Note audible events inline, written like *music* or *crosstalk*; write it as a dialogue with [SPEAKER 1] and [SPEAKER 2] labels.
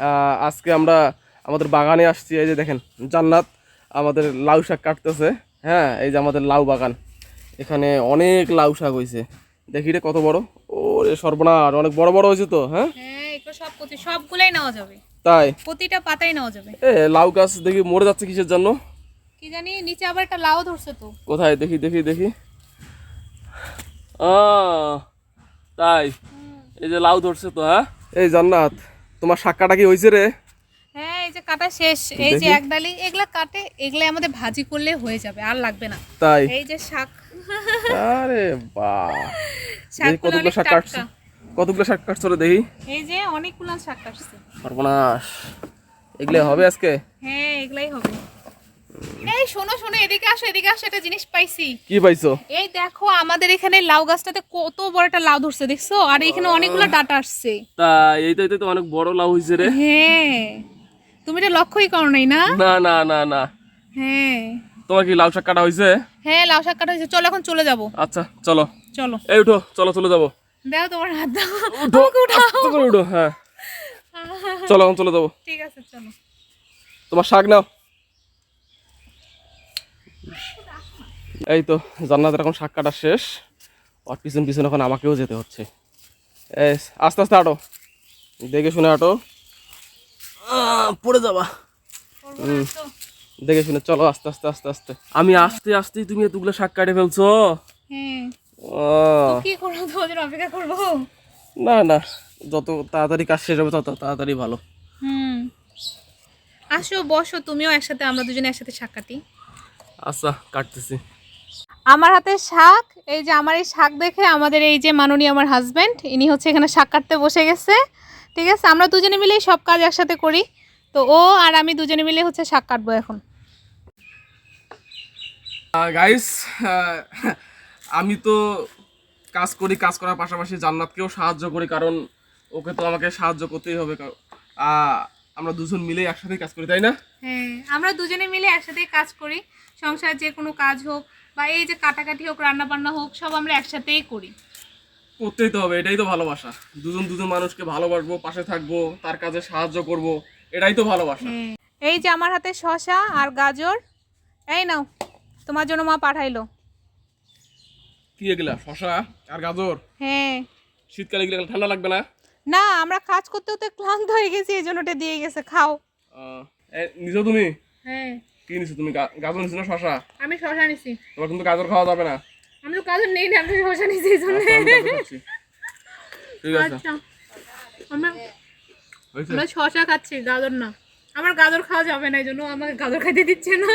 [SPEAKER 1] আহ, আজকে আমরা আমাদের বাগানে আসছি এই যে দেখেন জান্নাত আমাদের লাউ শাক কাটতেছে। হ্যাঁ এই যে আমাদের লাউ বাগান। এখানে অনেক লাউ শাক হয়েছে দেখি রে কত বড়। ও রে সর্বনাশ অনেক বড় বড় হয়েছে তো হ্যাঁ?
[SPEAKER 2] হ্যাঁ সব সবগুলাই নেওয়া যাবে।
[SPEAKER 1] তাই?
[SPEAKER 2] প্রতিটা পাতাই নেওয়া যাবে।
[SPEAKER 1] এ লাউ গাছ দেখি মরে যাচ্ছে কিসের জন্য?
[SPEAKER 2] কি জানি নিচে আবার একটা লাউ ধরছে তো।
[SPEAKER 1] কোথায়? দেখি দেখি দেখি। আহ, তাই। এই যে লাউ ধরছে তো হ্যাঁ? এই জান্নাত। তোমার শাক্কাটা কি হয়েছে রে?
[SPEAKER 2] হ্যাঁ এই যে কাটা শেষ। এই যে এক ডালি এগুলা কাটে এগুলা আমাদের ভাজি করলে হয়ে যাবে আর লাগবে না।
[SPEAKER 1] তাই?
[SPEAKER 2] এই যে শাক।
[SPEAKER 1] আরে বাহ
[SPEAKER 2] এই
[SPEAKER 1] কতগুলো শাক কাটছো। কতগুলো শাক কাটছ রে দেখি।
[SPEAKER 2] এই যে অনেকগুলো শাক কাটছে।
[SPEAKER 1] সর্বনাশ। এগুলো হবে আজকে?
[SPEAKER 2] হ্যাঁ এগুলাই হবে। এই শোনো শোনো এদিকে আসো এদিকে আসো একটা জিনিস পাইছি।
[SPEAKER 1] কি পাইছো?
[SPEAKER 2] এই দেখো আমাদের এখানে লাউ গাছটাতে কত বড় একটা লাউ ধরছে দেখছ? আর এখানে অনেকগুলো ডাটা আসছে।
[SPEAKER 1] তা এই তো তো অনেক বড় লাউ হয়েছে রে।
[SPEAKER 2] হ্যাঁ। তুমি এটা লক্ষ্যই করো নাই না?
[SPEAKER 1] না না না না।
[SPEAKER 2] হ্যাঁ।
[SPEAKER 1] তোমার কি লাউ শাক কাটা হয়েছে
[SPEAKER 2] হ্যাঁ লাউ শাক কাটা হয়েছে চলো এখন চলে যাব।
[SPEAKER 1] আচ্ছা চলো।
[SPEAKER 2] চলো।
[SPEAKER 1] এই উঠো চলো চলে যাব।
[SPEAKER 2] দাও তোমার হাত দাও। আমাকে উঠাও।
[SPEAKER 1] উঠো হ্যাঁ। *laughs* চলো এখন চলে যাব।
[SPEAKER 2] ঠিক আছে চলো।
[SPEAKER 1] তোমার শাক নাও। এই তো জান্নাতের এখন শাক কাটা শেষ। আর পিছন পিছন এখন আমাকেও যেতে হচ্ছে। এই আস্তে আস্তে হাঁটো। দেখে শুনে আহ, পড়ে যাবা। দেখে শুনে চলো আস্তে আস্তে আস্তে আস্তে। আমি আস্তে আস্তেই তুমি এতগুলো শাক কাটে ফেলছো? না না। যত তাড়াতাড়ি কাজ শেষ হবে তত তাড়াতাড়ি ভালো।
[SPEAKER 2] হুম। আসো বসো। তুমিও একসাথে আমরা দুজনে একসাথে শাক কাটি।
[SPEAKER 1] আচ্ছা কাটতেছি।
[SPEAKER 2] আমার হাতে শাক এই যে আমার এই শাক দেখে আমাদের এই যে মাননীয় আমার হাজব্যান্ড ইনি হচ্ছে এখানে শাক কাটতে বসে গেছে। ঠিক আছে আমরা দুজনে মিলেই সব কাজ একসাথে করি। তো ও আর আমি দুজনে মিলে হচ্ছে শাক কাটবো এখন।
[SPEAKER 1] গাইস আমি তো কাজ করি কাজ করার পাশাপাশি জান্নাতকেও সাহায্য করি কারণ ওকে তো আমাকে সাহায্য করতেই হবে। আমরা দুজন মিলে একসাথে কাজ করি তাই না?
[SPEAKER 2] হ্যাঁ আমরা দুজনে মিলে একসাথে কাজ করি। সংসার যে কোনো কাজ হোক বা এই যে কাটাকাটি হোক রান্না বান্না হোক সব আমরা একসাথেই করি।
[SPEAKER 1] করতেই তো হবে এটাই তো ভালোবাসা। দুজন দুজন মানুষকে ভালোবাসবো পাশে থাকব তার কাজে সাহায্য করব এটাই তো ভালোবাসা।
[SPEAKER 2] হ্যাঁ এই যে আমার হাতে শশা আর গাজর এই নাও তোমার জন্য মা পাঠাইলো।
[SPEAKER 1] কি এগুলা? শশা আর গাজর?
[SPEAKER 2] হ্যাঁ।
[SPEAKER 1] শীতকালে এগুলো ঠান্ডা লাগবে না?
[SPEAKER 2] না আমরা কাজ করতে করতে ক্লান্ত হয়ে গেছি এই জন্য ওটা দিয়ে গেছে খাও।
[SPEAKER 1] নিছো তুমি?
[SPEAKER 2] হ্যাঁ।
[SPEAKER 1] কি নিছো তুমি? গাজর নিছো না শশা
[SPEAKER 2] আমি শশা নিছি।
[SPEAKER 1] তোমার কিন্তু গাজর খাওয়া যাবে না।
[SPEAKER 2] আমি তো গাজর নেই না আমি শশা নিছি এই জন্য।
[SPEAKER 1] আচ্ছা, ঠিক আছে।
[SPEAKER 2] আচ্ছা। আমরা শশা খাচ্ছি গাজর না। আমার গাজর খাওয়া যাবে না এই জন্য আমাকে গাজর খাইতে দিচ্ছে না।